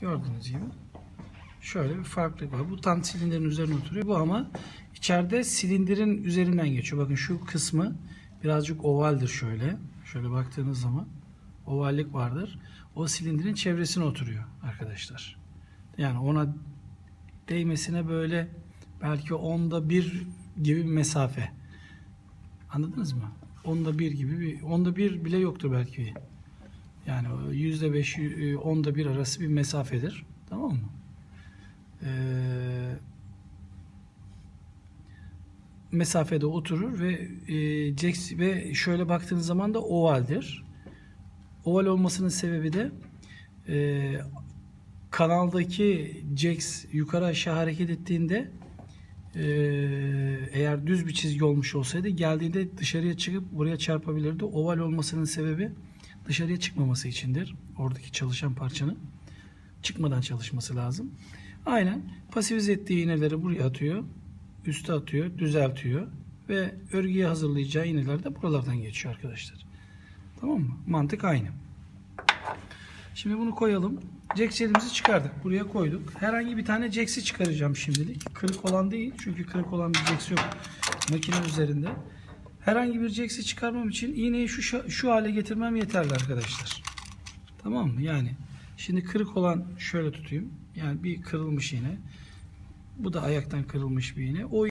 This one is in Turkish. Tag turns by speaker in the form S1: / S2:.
S1: Gördüğünüz gibi. Şöyle bir farklılık var. Bu tam silindirin üzerine oturuyor. Bu ama içeride silindirin üzerinden geçiyor. Bakın şu kısmı birazcık ovaldir şöyle. Şöyle baktığınız zaman ovallik vardır. O silindirin çevresine oturuyor arkadaşlar. Yani ona değmesine böyle belki onda bir gibi bir mesafe. Anladınız mı? Onda bir gibi bir, onda bir bile yoktur belki. Yani yüzde beş, e, onda bir arası bir mesafedir. Tamam mı? Ee, mesafede oturur ve e, Jax ve şöyle baktığınız zaman da ovaldir. Oval olmasının sebebi de e, kanaldaki Jax yukarı aşağı hareket ettiğinde e, eğer düz bir çizgi olmuş olsaydı geldiğinde dışarıya çıkıp buraya çarpabilirdi. Oval olmasının sebebi dışarıya çıkmaması içindir. Oradaki çalışan parçanın çıkmadan çalışması lazım. Aynen pasifize ettiği iğneleri buraya atıyor. Üste atıyor, düzeltiyor ve örgüye hazırlayacağı iğneler de buralardan geçiyor arkadaşlar. Tamam mı? Mantık aynı. Şimdi bunu koyalım. Jack jelimizi çıkardık. Buraya koyduk. Herhangi bir tane Jax'i çıkaracağım şimdilik. Kırık olan değil. Çünkü kırık olan bir Jax yok makine üzerinde. Herhangi bir Jax'i çıkarmam için iğneyi şu, şu hale getirmem yeterli arkadaşlar. Tamam mı? Yani şimdi kırık olan şöyle tutayım. Yani bir kırılmış iğne. Bu da ayaktan kırılmış bir iğne. O